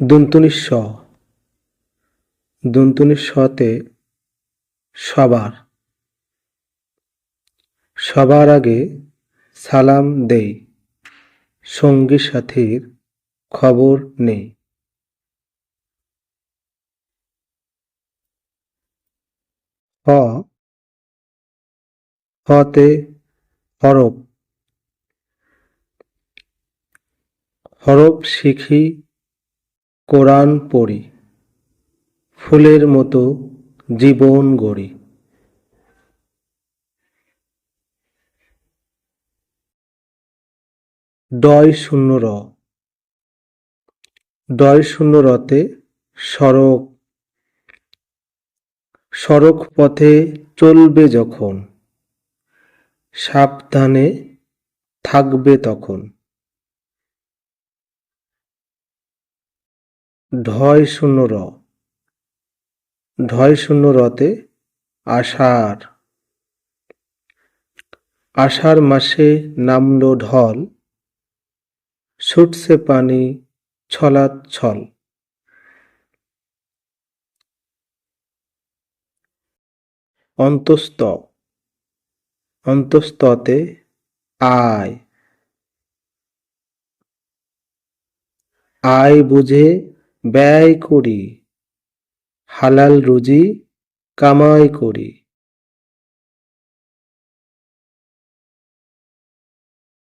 দন্তনি স দন্তনি সতে সবার। সবার আগে সালাম দেই। সঙ্গী সাথীর খবর নেই। হতে হরফ হরফ শিখি কোরআন পড়ি, ফুলের মতো জীবন গড়ি। ডয় শূন্য র। ডয় শূন্য রতে সড়ক সড়ক পথে চলবে যখন, সাবধানে থাকবে তখন। ঢয় শূন্য র। ঢয় শূন্য রতে আষাঢ়। আষাঢ় মাসে নামলো ঢল, ছুটছে পানি ছলাচ্ছল অন্তস্ত অন্তস্ততে আয়। আয় বুঝে ব্যয় করি হালাল রুজি কামাই করি।